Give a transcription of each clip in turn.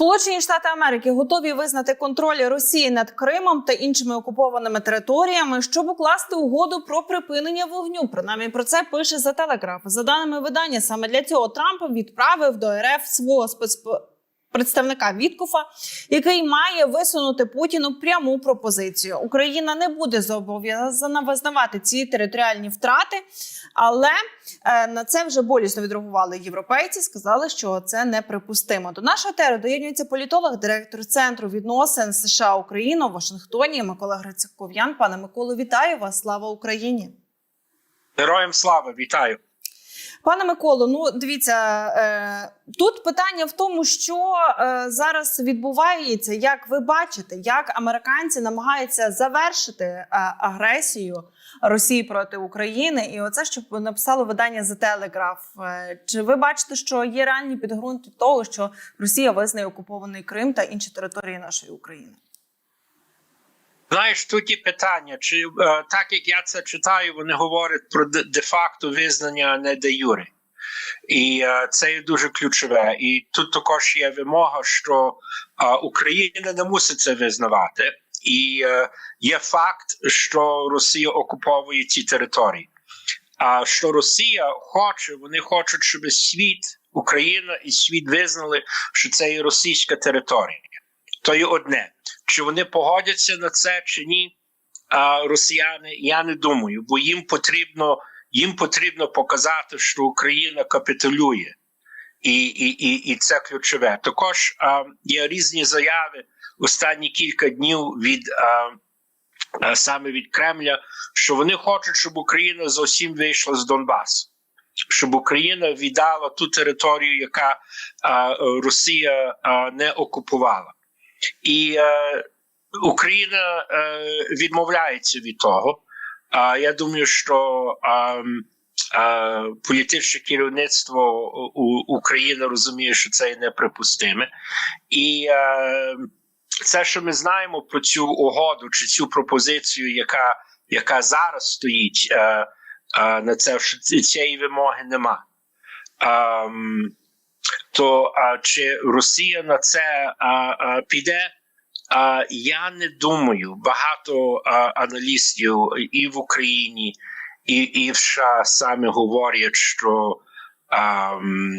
Сполучені Штати Америки готові визнати контроль Росії над Кримом та іншими окупованими територіями, щоб укласти угоду про припинення вогню. Принаймні про це пише за телеграф. За даними видання, саме для цього Трамп відправив до РФ свого спецпредставника Представника Віткофа, який має висунути Путіну пряму пропозицію. Україна не буде зобов'язана визнавати ці територіальні втрати, але е, на це вже болісно відреагували європейці. Сказали, що це неприпустимо. До нашого теру доєднується політолог, директор центру відносин США Україна у Вашингтоні. Микола Грицьков'ян. Пане Миколу, вітаю вас! Слава Україні! Героям слава, вітаю. Пане Миколо, ну дивіться, е, тут питання в тому, що е, зараз відбувається, як ви бачите, як американці намагаються завершити е, агресію Росії проти України, і оце що написало видання The Telegraph. Чи ви бачите, що є реальні підґрунти того, що Росія визнає окупований Крим та інші території нашої України? Знаєш, тут є питання, чи е, так як я це читаю, вони говорять про де- де-факто визнання, не де юре. І е, це є дуже ключове. І тут також є вимога, що е, Україна не мусить це визнавати. І є факт, що Росія окуповує ці території. А що Росія хоче, вони хочуть, щоб світ, Україна і світ визнали, що це є російська територія. То є одне. Чи вони погодяться на це чи ні? А, росіяни, я не думаю, бо їм потрібно їм потрібно показати, що Україна капітулює, і і, і, і це ключове. Також а, є різні заяви останні кілька днів від а, а, саме від Кремля, що вони хочуть, щоб Україна зовсім вийшла з Донбасу. Щоб Україна віддала ту територію, яка а, Росія а, не окупувала. І е, Україна е, відмовляється від того. А я думаю, що е, е, політичне керівництво України розуміє, що це є неприпустиме. І е, це, що ми знаємо про цю угоду чи цю пропозицію, яка яка зараз стоїть е, е, на це, що цієї вимоги нема. Ем, то а, чи Росія на це а, а, піде? А, я не думаю. Багато а, аналістів і в Україні, і, і в США саме говорять, що а, м,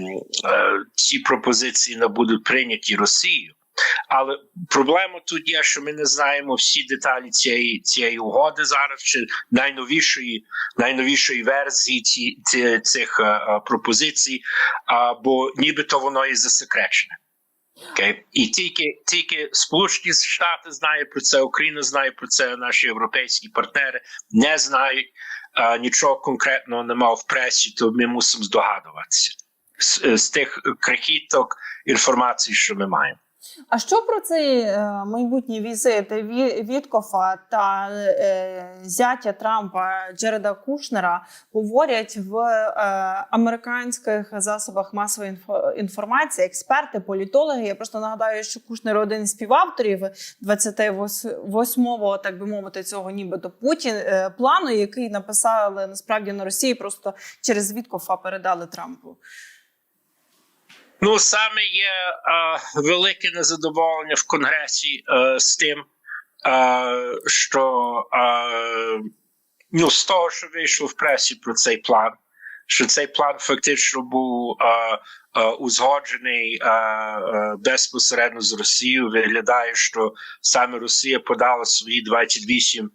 е, ці пропозиції не будуть прийняті Росією. Але проблема тут є, що ми не знаємо всі деталі цієї цієї угоди зараз, чи найновішої найновішої версії ці, ці, цих а, а, пропозицій, а, бо нібито воно і засекречене. Okay. І тільки тільки Сполучені Штати знають про це, Україна знає про це, наші європейські партнери не знають а, нічого конкретного немає в пресі, то ми мусимо здогадуватися з, з тих крихіток інформації, що ми маємо. А що про цей е, майбутній візит Віткофа та е, зятя Трампа Джереда Кушнера говорять в е, американських засобах масової інфо- інформації? Експерти, політологи. Я просто нагадаю, що Кушнер один із співавторів 28-го, так би мовити, цього нібито Путін плану, який написали насправді на Росії, просто через Віткофа передали Трампу. Ну, саме є е, велике незадоволення в Конгресі е, з тим, е, що е, ну, з того, що вийшло в пресі про цей план, що цей план фактично був е, е, узгоджений е, е, безпосередньо з Росією. Виглядає, що саме Росія подала свої 28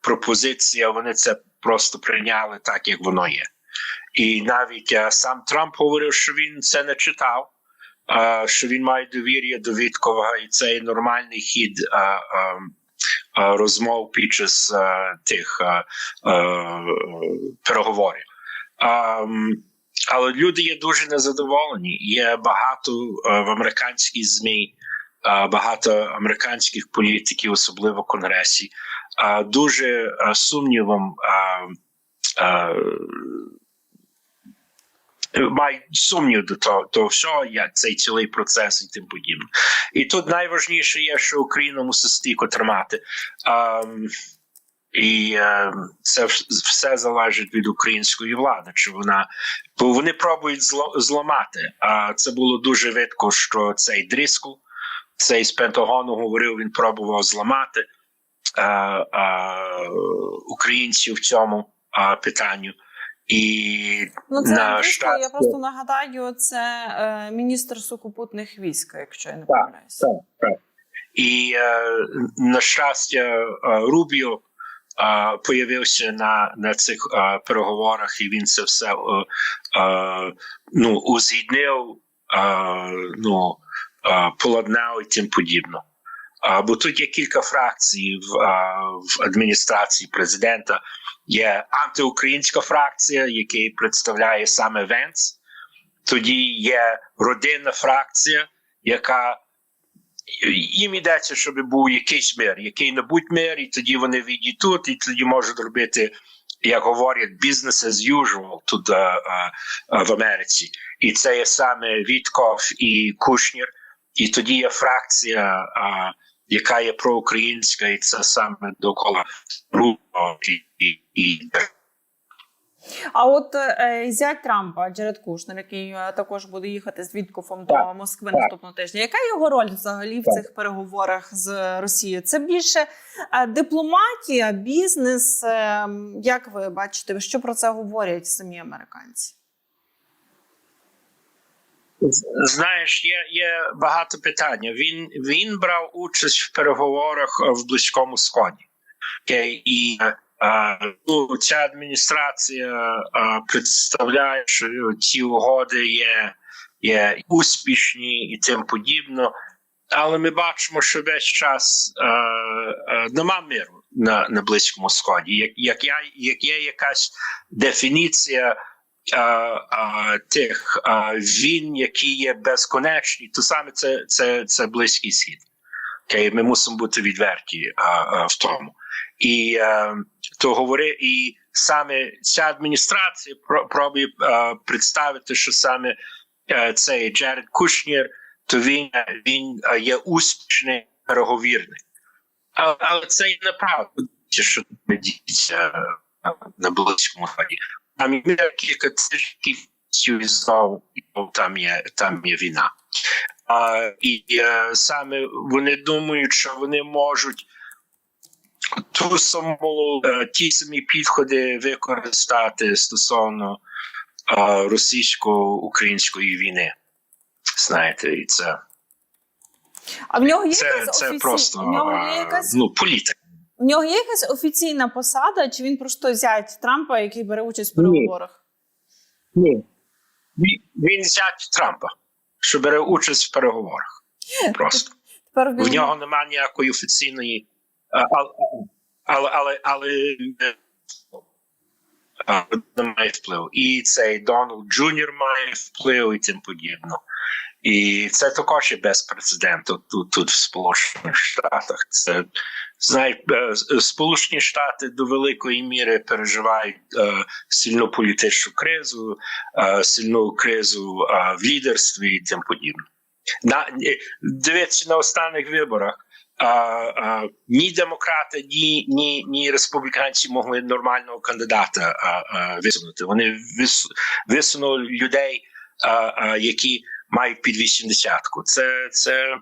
пропозицій, а вони це просто прийняли так, як воно є. І навіть е, сам Трамп говорив, що він це не читав, е, що він має довір'я до Віткова, і це є нормальний хід е, розмов під час тих переговорів. Ем, але люди є дуже незадоволені. Є багато в американській ЗМІ, багато американських політиків, особливо в Конгресі, дуже сумнівом. Мають сумнів до того, до всього, як цей цілий процес і тим подібне. І тут найважніше є, що Україна мусить стійко тримати. Um, і е, це все залежить від української влади. Чи вона бо вони пробують зло, зламати? А це було дуже видко, що цей Дріскл, цей з Пентагону говорив, він пробував зламати е, е, українців в цьому е, питанню. І Ну це на штат- я просто нагадаю, це е, міністр сухопутних військ, якщо я не помиляюся. Так, так. І е, на щастя, е, Рубіо е, появився на, на цих е, переговорах, і він це все е, е, ну, узгіднив, е, ну, е, поладнав і тим подібно. Е, бо тут є кілька фракцій в, е, в адміністрації президента. Є антиукраїнська фракція, яка представляє саме Венц. Тоді є родинна фракція, яка їм йдеться, щоб був якийсь мир, який-небудь мир, і тоді вони відійдуть, і тоді можуть робити, як говорять, business as usual тут а, а, а, в Америці. І це є саме Вітков і Кушнір. І тоді є фракція, а, яка є проукраїнська, і це саме довкола і, і, А от е, зять Трампа Джеред Кушнер, який е, також буде їхати з Віткофом до Москви так. наступного тижня. Яка його роль взагалі в Так. цих переговорах з Росією? Це більше е, дипломатія, бізнес. Е, як ви бачите, що про це говорять самі американці? Знаєш, є, є багато питань. Він, він брав участь в переговорах е, в Близькому Сході. Окей? І е, ну, ця адміністрація е, представляє, що ці угоди є, є успішні і тим подібно. Але ми бачимо, що весь час е, е, нема миру на, на Близькому Сході. Як, як, я, як є якась дефініція е, тих е, війн, які є безконечні, то саме це, це, це Близький Схід. Окей, ми мусимо бути відверті е, е, в тому. І е, то говори, і саме ця адміністрація про- пробує е, представити, що саме е, цей Джеред Кушнір, то він, він е, є успішний переговірник. Але, це і неправда, що діється на близькому сході. Є кілька тижнів і знову там є, там є війна. А, і саме вони думають, що вони можуть ту саму ті самі підходи використати стосовно російсько-української війни. Знаєте, і це, А в нього є це, якась це офіці... просто в нього є якась ну, політика. В нього є якась офіційна посада, чи він просто зять Трампа, який бере участь в переговорах? Ні. Він, він зять Трампа, що бере участь в переговорах. Просто. Тепер в нього немає ніякої офіційної, але, але, але, але немає впливу. І цей Дональд Джуніор має вплив і тим подібно. І це також є безпрецедентно тут, тут в Сполучених Штатах. Це знаєш, е, Сполучені Штати до великої міри переживають е, сильну політичну кризу, е, сильну кризу е, в лідерстві і тим подібне. На е, дивіться на останніх виборах. А, а, ні демократи, ні, ні, ні республіканці могли нормального кандидата а, а, висунути. Вони вис, висунули людей, а, а, які мають під 80-ку. Це, це,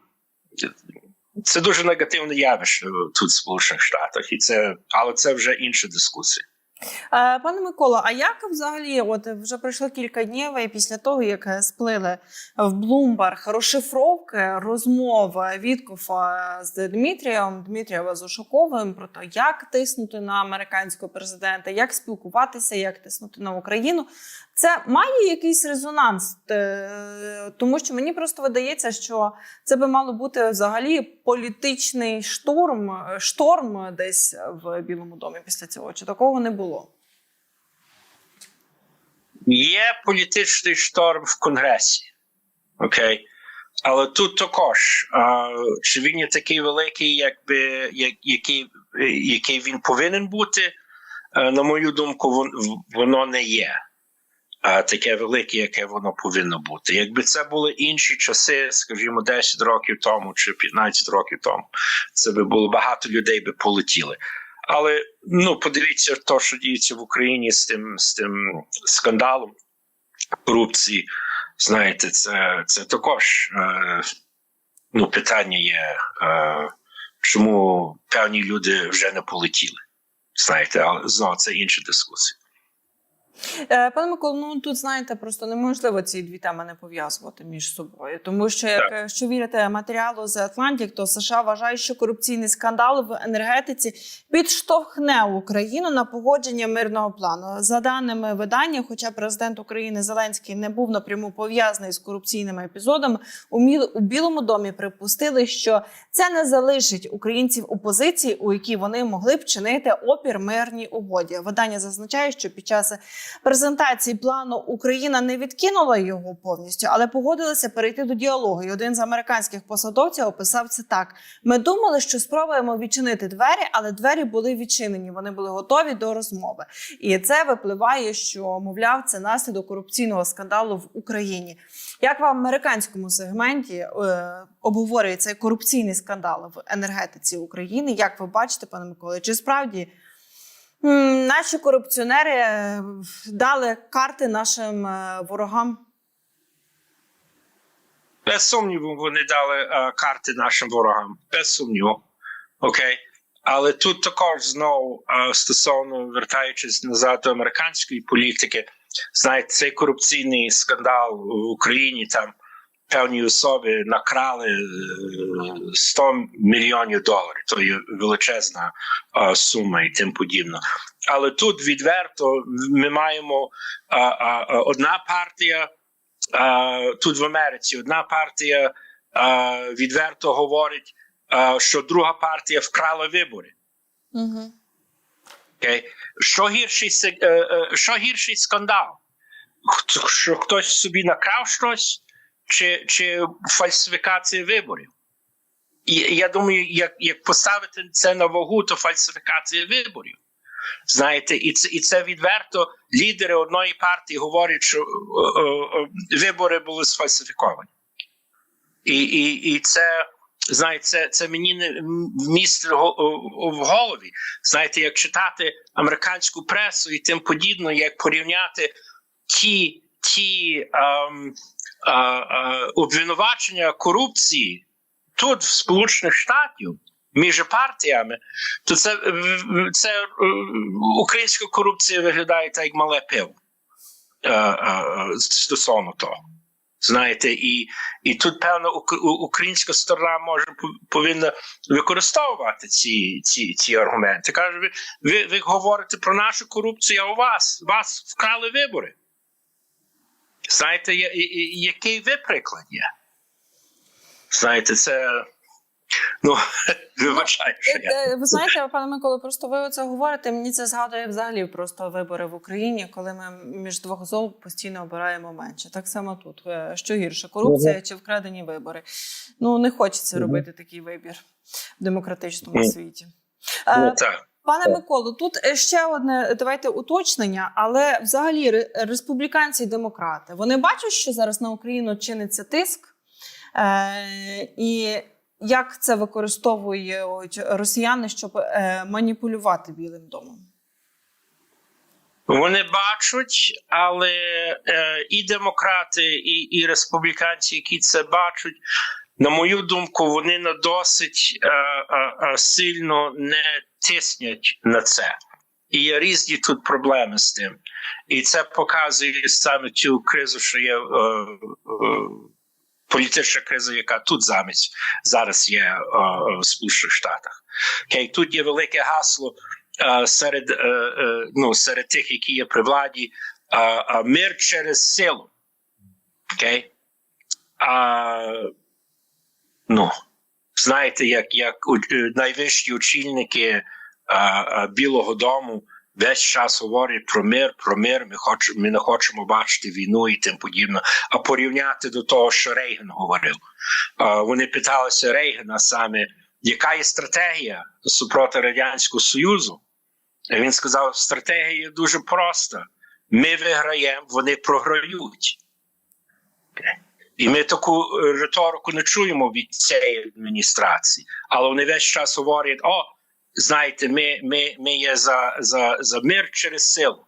це дуже негативне явище тут в Сполучених Штатах, і це, але це вже інша дискусія. Е, Пане Микола, а як взагалі, от вже пройшло кілька днів, і після того, як сплили в Блумберг розшифровки розмови Віткофа з Дмитрієм Дмитрієва з Ушаковим про те, як тиснути на американського президента, як спілкуватися, як тиснути на Україну, це має якийсь резонанс, Е, тому що мені просто видається, що це би мало бути взагалі політичний штурм, е, шторм десь в Білому домі після цього. Чи такого не було? Є політичний шторм в Конгресі, окей. Але тут також, а, чи він є такий великий, якби, як, який, який він повинен бути, Е, на мою думку, воно не є а, таке велике, яке воно повинно бути. Якби це були інші часи, скажімо, 10 років тому чи 15 років тому, це би було багато людей би полетіли. Але ну подивіться, то, що діється в Україні з тим з тим скандалом корупції. Знаєте, це це також е, ну, питання є, е, чому певні люди вже не полетіли. Знаєте, але знову це інша дискусія. Е, Пане Миколо, ну тут знаєте, просто неможливо ці дві теми не пов'язувати між собою, тому що як що вірите матеріалу з Атлантик, то США вважає, що корупційний скандал в енергетиці підштовхне Україну на погодження мирного плану. За даними видання, хоча президент України Зеленський не був напряму пов'язаний з корупційними епізодами, у Білому домі припустили, що це не залишить українців у позиції, у якій вони могли б чинити опір мирній угоді. Видання зазначає, що під час презентації плану Україна не відкинула його повністю, але погодилася перейти до діалогу. І один з американських посадовців описав це так: ми думали, що спробуємо відчинити двері, але двері були відчинені. Вони були готові до розмови. І це випливає, що мовляв, це наслідок корупційного скандалу в Україні. Як в американському сегменті е, обговорює цей корупційний скандал в енергетиці України? Як ви бачите, пане Миколе, чи справді наші корупціонери е, дали карти нашим е, ворогам? Без сумніву, вони дали е, карти нашим ворогам. Без сумніву. Окей. Але тут також знову стосовно вертаючись назад до американської політики, знаєте, цей корупційний скандал в Україні там певні особи накрали е, 100 мільйонів доларів. То є величезна е, сума і тим подібно. Але тут відверто ми маємо е, е, е, одна партія. Е, тут в Америці одна партія е, відверто говорить, е, що друга партія вкрала вибори. Угу. Окей? Що гірший е, е, що гірший скандал? Що хтось собі накрав щось, чи, чи фальсифікація виборів? І я думаю, як, як поставити це на вагу, то фальсифікація виборів. Знаєте, і це, і це відверто лідери одної партії говорять, що е, е, е, вибори були сфальсифіковані. І, і, і це, знаєте, це, це мені не вмістить в голові. Знаєте, як читати американську пресу і тим подібне, як порівняти ті, ті ем, е, е, обвинувачення корупції тут, в Сполучених Штатів, між партіями, то це, це е, українська корупція виглядає так, як мале пиво е, е, стосовно того. Знаєте, і, і тут, певно, українська сторона може повинна використовувати ці, ці, ці аргументи. Каже, ви, ви, ви говорите про нашу корупцію, а у вас вас вкрали вибори. Знаєте, я- який ви приклад є? Знаєте, це. Ну, вибачаю, що я. Е, Ви знаєте, пане Миколо, просто ви оце говорите. Мені це згадує взагалі просто вибори в Україні, коли ми між двох зол постійно обираємо менше. Так само тут Е, що гірше, корупція чи вкрадені вибори. Ну не хочеться робити такий вибір в демократичному світі. Ну, Е, так. Пане Миколо, тут е, ще одне давайте уточнення, але взагалі республіканці і демократи вони бачать, що зараз на Україну чиниться тиск, е, і як це використовують росіяни, щоб е, маніпулювати Білим домом? Вони бачать, але е, і демократи, і, і республіканці, які це бачать, на мою думку, вони на досить е, е, е, сильно не тиснять на це. І є різні тут проблеми з тим. І це показує саме цю кризу, що є е, е, політична криза, яка тут замість зараз є е, в Сполучених Штатах. Окей, тут є велике гасло е, серед, е, е, ну, серед тих, які є при владі, е, е, мир через силу. Окей? А, ну, знаєте, як, як е, найвищі очільники е, е, Білого Дому весь час говорять про мир, про мир. Ми хочемо, ми не хочемо бачити війну і тим подібне. А порівняти до того, що Рейган говорив. Е, вони питалися Рейгана саме, яка є стратегія супроти Радянського Союзу. І він сказав: стратегія дуже проста: ми виграємо, вони програють. І ми таку е, риторику не чуємо від цієї адміністрації, але вони весь час говорять: о, знаєте, ми, ми, ми є за, за, за мир через силу.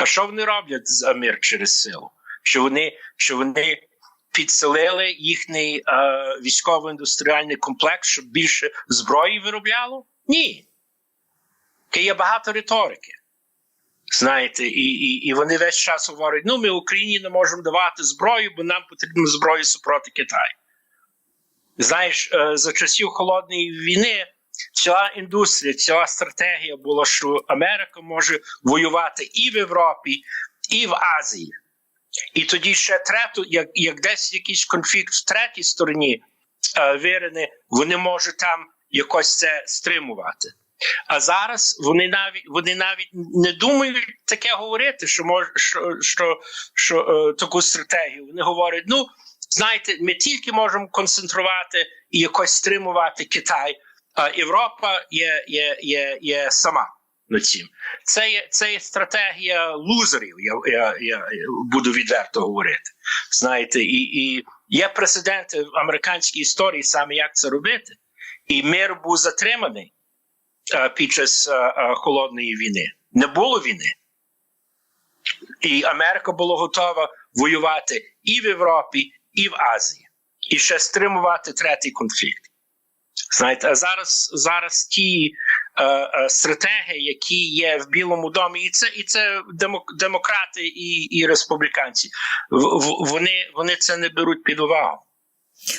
А що вони роблять за мир через силу? Що вони, що вони підсилили їхній е, військово-індустріальний комплекс, щоб більше зброї виробляло? Ні. Є багато риторики. Знаєте, і, і, і вони весь час говорять: ну, ми Україні не можемо давати зброю, бо нам потрібно зброю супроти Китаю. Знаєш, е, за часів холодної війни ціла індустрія, ціла стратегія була, що Америка може воювати і в Європі, і в Азії. І тоді ще трету, як, як десь якийсь конфлікт в третій стороні е, вирине, вони можуть там якось це стримувати. А зараз вони навіть вони навіть не думають таке говорити, що може що, що, що е, таку стратегію. Вони говорять: ну знаєте, ми тільки можемо концентрувати і якось стримувати Китай, а Європа є, є, є, є сама над цим. Це є це є стратегія лузерів. Я, я, я буду відверто говорити. Знаєте, і, і є прецеденти в американській історії саме як це робити, і мир був затриманий під час е, е, холодної війни. Не було війни. І Америка була готова воювати і в Європі, і в Азії, і ще стримувати третій конфлікт. Знаєте, а зараз зараз ті е, е, стратегії, які є в Білому домі, і це і це демократи і і республіканці, в, в, вони, вони це не беруть під увагу.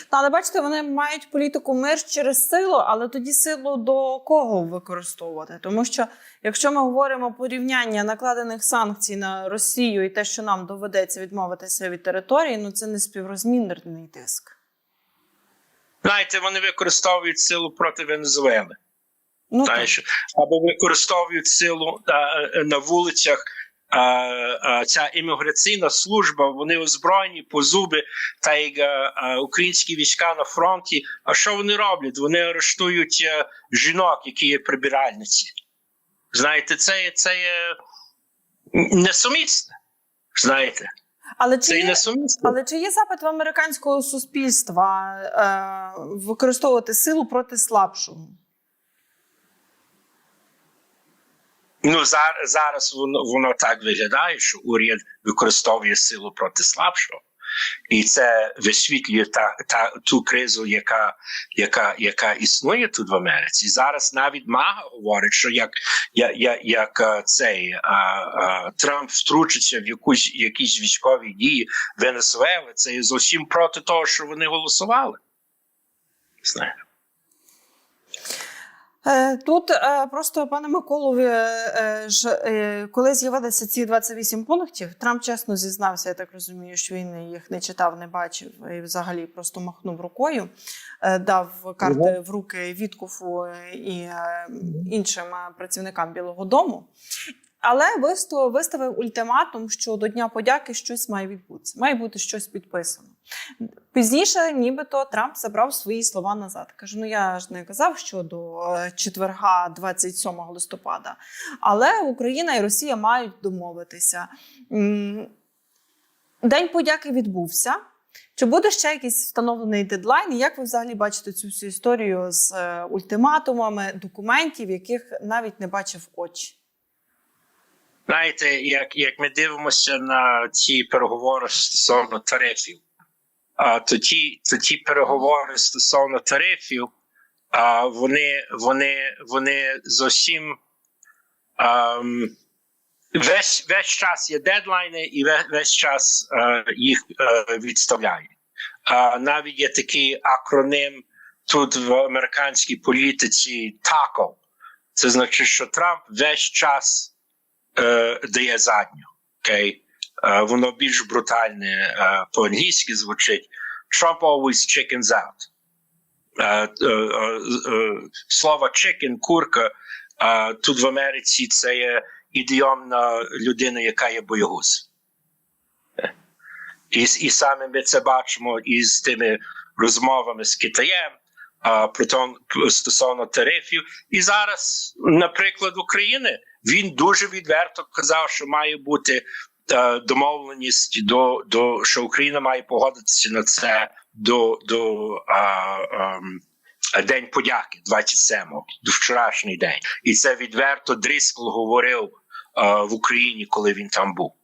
Та, але бачите, вони мають політику мир через силу, але тоді силу до кого використовувати? Тому що якщо ми говоримо порівняння накладених санкцій на Росію і те, що нам доведеться відмовитися від території, ну це не співрозмірний тиск. Знаєте, вони використовують силу проти Венезуели. Ну. Знаєш, або використовують силу а, е, на вулицях. Ця імміграційна служба, вони озброєні по зуби, та й а, а, українські війська на фронті. А що вони роблять? Вони арештують а, жінок, які є прибиральниці. Знаєте, це це є несумісне. Знаєте, Але чи це є, несумісне. але чи є запит в американського суспільства е, використовувати силу проти слабшого? Ну зараз, воно воно так виглядає, що уряд використовує силу проти слабшого, і це висвітлює та, та ту кризу, яка яка, яка існує тут в Америці. Зараз навіть Мага говорить, що як як, як, е, цей а, а, Трамп втручиться в якусь якісь військові дії Венесуели, це зовсім проти того, що вони голосували. Знаю. Е, Тут е, просто пане Миколові, е, ж, коли з'явилися ці 28 пунктів, Трамп чесно зізнався, я так розумію, що він їх не читав, не бачив і взагалі просто махнув рукою, дав карти в руки Віткуфу і іншим працівникам Білого Дому. Але виставив, виставив ультиматум, що до Дня подяки щось має відбутися, має бути щось підписано. Пізніше, нібито Трамп забрав свої слова назад. Каже: ну я ж не казав, що до е, четверга, 27 листопада. Але Україна і Росія мають домовитися. День подяки відбувся. Чи буде ще якийсь встановлений дедлайн? Як ви взагалі бачите цю всю історію з е, ультиматумами документів, яких навіть не бачив очі? Знаєте, як, як ми дивимося на ці переговори стосовно тарифів, а то ті, то ті переговори стосовно тарифів, а вони, вони, вони зовсім ам, весь, весь час є дедлайни, і весь, весь час е, їх е, відставляють. А навіть є такий акроним тут в американській політиці TACO. Це значить, що Трамп весь час е, дає задню. Окей? Е, воно більш брутальне е, по-англійськи звучить. Trump always chickens out. Е, слово chicken, курка, тут в Америці це є ідіом на людину, яка є боягуз. Е. І, і саме ми це бачимо із тими розмовами з Китаєм а, про то, стосовно тарифів. І зараз, наприклад, України він дуже відверто казав, що має бути е, домовленість до, до що Україна має погодитися на це до, до а, ем, День подяки, 27-го, до вчорашній день. І це відверто Дріскл говорив е, в Україні, коли він там був.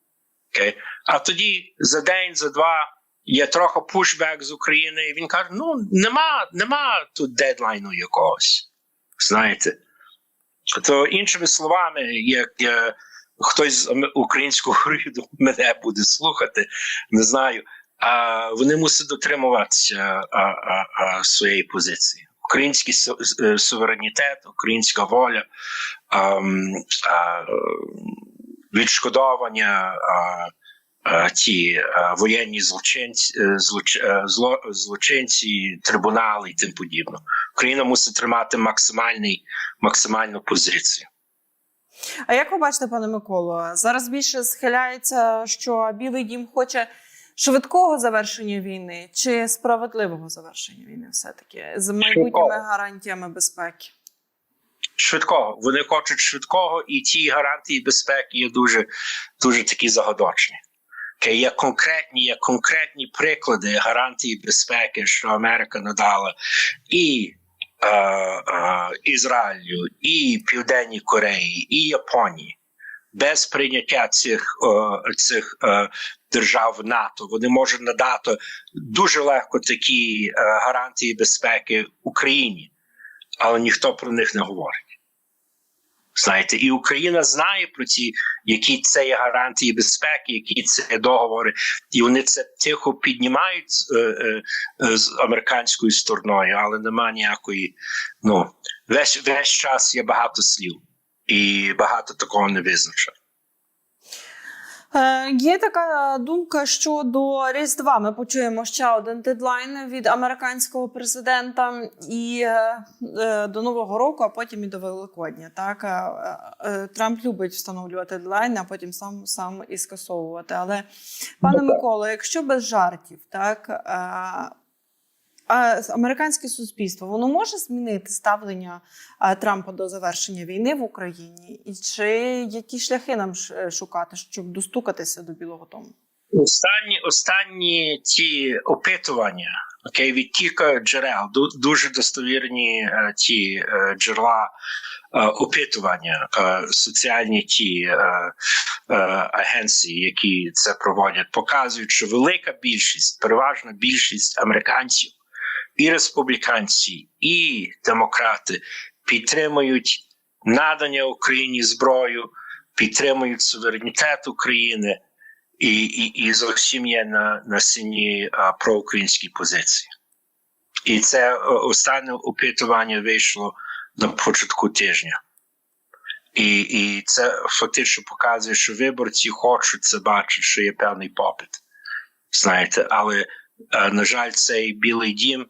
Okay? А тоді за день, за два є трохи пушбек з України, і він каже: ну, нема, нема тут дедлайну якогось. Знаєте. То іншими словами, як е, хтось з українського уряду мене буде слухати, не знаю. А вони мусять дотримуватися а, а, а, своєї позиції. Український е, суверенітет, українська воля, ам, а, е, відшкодовування, а, а, ті воєнні злочинці, е, злоч, е, зло, злочинці, трибунали і тим подібне. Україна мусить тримати максимальний, максимальну позицію. А як ви бачите, пане Миколо, зараз більше схиляється, що Білий Дім хоче швидкого завершення війни чи справедливого завершення війни, все таки з майбутніми Швидкого. гарантіями безпеки? Швидкого. Вони хочуть швидкого, і ті гарантії безпеки є дуже, дуже такі загадочні. Є конкретні, є конкретні приклади гарантії безпеки, що Америка надала і е, е, Ізраїлю, і Південній Кореї, і Японії. Без прийняття цих, е, цих е, держав НАТО вони можуть надати дуже легко такі е, гарантії безпеки Україні, але ніхто про них не говорить. Знаєте, і Україна знає про ті, які це є гарантії безпеки, які це договори, і вони це тихо піднімають е, е, е, з американською стороною, але нема ніякої. Ну весь весь час є багато слів, і багато такого не визначено. Е, Є така думка, щодо Різдва ми почуємо ще один дедлайн від американського президента і е, е, до Нового року, а потім і до Великодня. Так Трамп любить встановлювати дедлайни, а потім сам сам і скасовувати. Але пане Микола. Миколо, якщо без жартів, так американське суспільство воно може змінити ставлення Трампа до завершення війни в Україні, і чи які шляхи нам е, шукати, щоб достукатися до Білого Дому? Останні останні ті опитування, окей, від кілька джерел, ду- дуже достовірні ті е, джерела е, опитування, е, соціальні ті агенції, які це проводять, показують, що велика більшість, переважна більшість американців, і республіканці, і демократи підтримують надання Україні зброю, підтримують суверенітет України і, і, і зовсім є на, на сині проукраїнській позиції. І це е, останнє опитування вийшло на початку тижня. І, і це фактично показує, що виборці хочуть це бачити, що є певний попит. Знаєте, але, е, на жаль, цей білий дім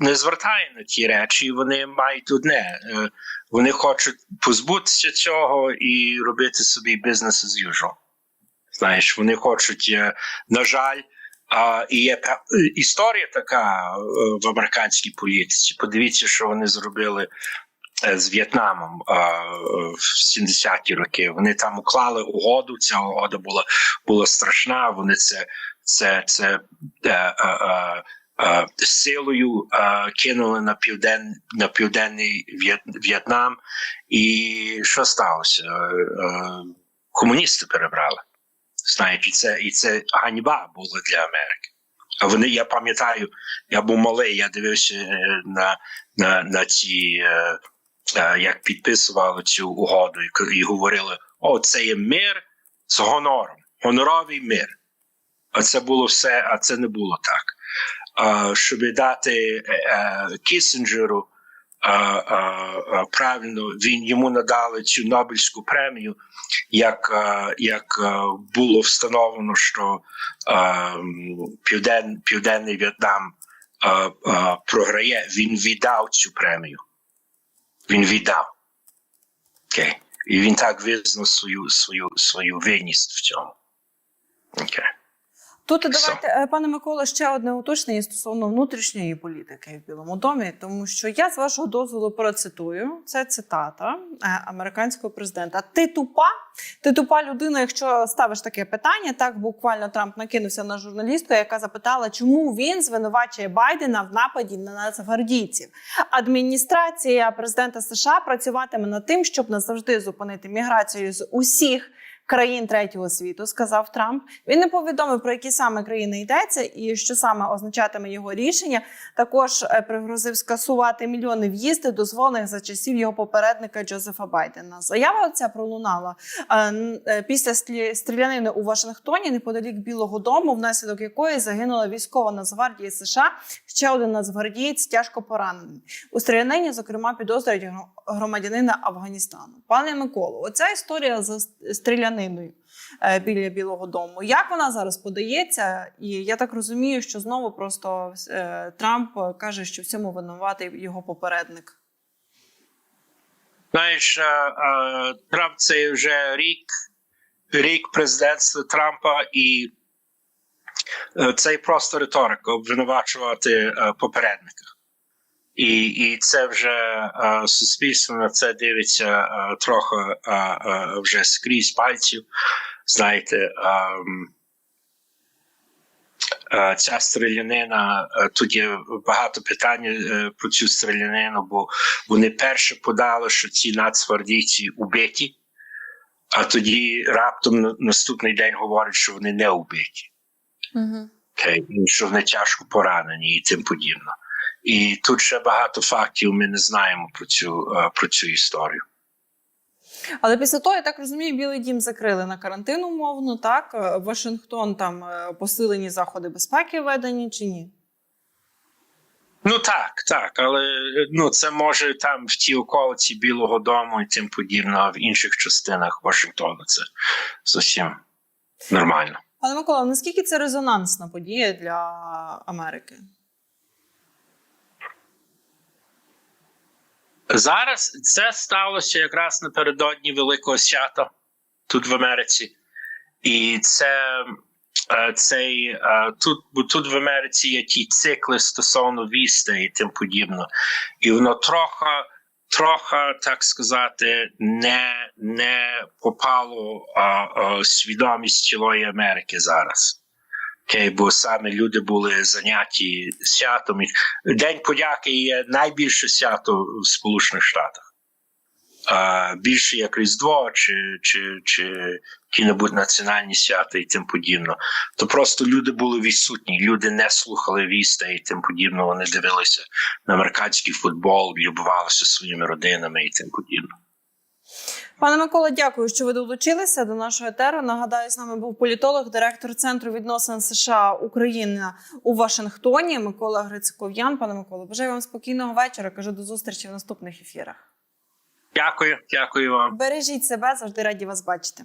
не, звертає на ті речі, і вони мають одне. е, Вони хочуть позбутися цього і робити собі бізнес as usual. Знаєш, вони хочуть, е, на жаль, і є історія така е, в американській політиці. Подивіться, що вони зробили е, з В'єтнамом е, в 70-ті роки. Вони там уклали угоду. Ця угода була, була страшна. Вони це, це, це е, е, е, е, силою е, кинули на півден, на південний В'єтнам. І що сталося? Е, е, комуністи перебрали. Знаєте, і це, і це ганьба була для Америки. А вони, я пам'ятаю, я був малий, я дивився е, на, на, на ці, е, е, як підписували цю угоду, і говорили: о, це є мир з гонором, гоноровий мир. А це було все, а це не було так. А, щоб дати е, е, а, правильно, він йому надали цю Нобелівську премію, як, е, як е, було встановлено, що е, Півден, Південний В'єтнам е, е, програє, він віддав цю премію. Він віддав. Окей. І він так визнав свою, свою, свою винність в цьому. Окей. Тут давайте, е, пане Микола, ще одне уточнення стосовно внутрішньої політики в Білому домі, тому що я з вашого дозволу процитую. Це цитата е, американського президента. Ти тупа, ти тупа людина, якщо ставиш таке питання. Так буквально Трамп накинувся на журналістку, яка запитала, чому він звинувачує Байдена в нападі на нацгвардійців. Адміністрація президента США працюватиме над тим, щоб назавжди зупинити міграцію з усіх країн третього світу, сказав Трамп. Він не повідомив про які саме країни йдеться і що саме означатиме його рішення. Також е, пригрозив скасувати мільйони в'їздів, дозволених за часів його попередника Джозефа Байдена. Заява ця пролунала е, е, після стрілянини у Вашингтоні неподалік Білого Дому, внаслідок якої загинула військова Нацгвардії США. Ще один нацгвардієць тяжко поранений. У стрілянині, зокрема, підозрюють громадянина Афганістану. Пане Миколо, оця історія з стріляниною е, біля Білого Дому. Як вона зараз подається? І я так розумію, що знову просто е, Трамп каже, що в цьому винуватий його попередник. Знаєш, е, Трамп це вже рік, рік президентства Трампа, і е, це просто риторика обвинувачувати е, попередника. І, і це вже е, суспільство на це дивиться трохи вже скрізь пальців. Знаєте, ем, ця стрілянина, тут є багато питань про цю стрілянину, бо вони перше подали, що ці нацгвардійці убиті, а тоді раптом на- наступний день говорять, що вони не убиті. Угу. Окей, і що вони тяжко поранені і тим подібно. І тут ще багато фактів ми не знаємо про цю, е, про цю історію. Але після того, я так розумію, Білий Дім закрили на карантин умовно, так? Е, Вашингтон там е, посилені заходи безпеки введені чи ні? Ну так, так, але ну це може там в тій околиці Білого Дому і тим подібно, а в інших частинах Вашингтона це зовсім нормально. Пане Микола, наскільки це резонансна подія для Америки? Зараз це сталося якраз напередодні Великого свята тут в Америці, і це е, цей е, тут, тут в Америці є ті цикли стосовно вістей і тим подібно, і воно трохи, трохи так сказати, не, не попало а, а, свідомість цілої Америки зараз. Окей, бо саме люди були зайняті святом. День подяки є найбільше свято в Сполучених Штатах. А, більше як Різдво чи, чи, чи які-небудь національні свята і тим подібно. То просто люди були відсутні, люди не слухали вістей і тим подібно. Вони дивилися на американський футбол, любувалися своїми родинами і тим подібно. Пане Микола, дякую, що ви долучилися до нашого етеру. Нагадаю, з нами був політолог, директор центру відносин США Україна у Вашингтоні. Микола Грицьков'ян. Пане Микола, бажаю вам спокійного вечора. Кажу до зустрічі в наступних ефірах. Дякую, дякую вам. Бережіть себе, завжди раді вас бачити.